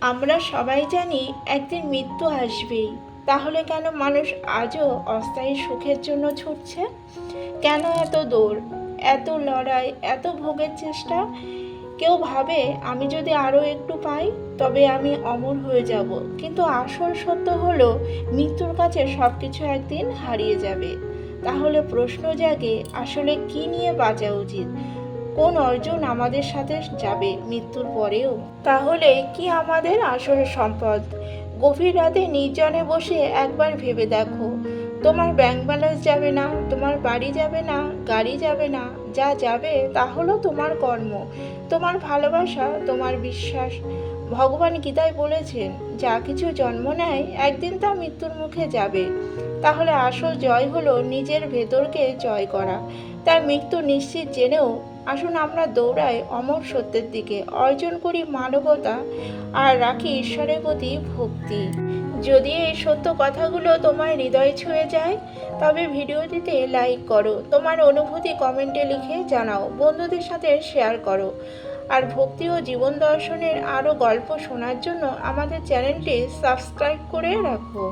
আমরা সবাই জানি একদিন মৃত্যু আসবেই। তাহলে কেন মানুষ আজও অস্থায়ী সুখের জন্য ছুটছে? কেন এত দৌড় এত লড়াই? এত ভোগের চেষ্টা? কেউ ভাবে, আমি যদি আরও একটু পাই, তবে আমি অমর হয়ে যাব। কিন্তু আসল সত্য হলো, মৃত্যুর কাছে সব কিছু একদিন হারিয়ে যাবে। তাহলে প্রশ্ন জাগে, আসলে কি নিয়ে বাঁচা উচিত? কোন অর্জন আমাদের সাথে যাবে মৃত্যুর পরেও? তাহলে কি আমাদের আসল সম্পদ? গভীর রাতে নির্জনে বসে একবার ভেবে দেখো। তোমার ব্যাংক ব্যালেন্স যাবে না, তোমার বাড়ি যাবে না, গাড়ি যাবে না, যা যাবে তা হলো তোমার কর্ম। তোমার ভালোবাসা, তোমার বিশ্বাস। ভগবান গীতায় বলেছেন, যা কিছু জন্ম নেয়, একদিন তা মৃত্যুর মুখে যাবে। তাহলে আসল জয় হলো নিজের ভেতরকে জয় করা। তার মৃত্যু নিশ্চিত জেনেও আসুন আমরা দৌড়াই অমর সত্যের দিকে। অর্জন করি মানবতা আর রাখি ঈশ্বরের প্রতি ভক্তি। যদি এই সত্য কথাগুলো তোমার হৃদয় ছুঁয়ে যায়, তবে ভিডিওটিতে লাইক করো। তোমার অনুভূতি কমেন্টে লিখে জানাও। বন্ধুদের সাথে শেয়ার করো। আর ভক্তি ও জীবন দর্শনের আরও গল্প শোনার জন্য আমাদের চ্যানেলটি সাবস্ক্রাইব করে রাখো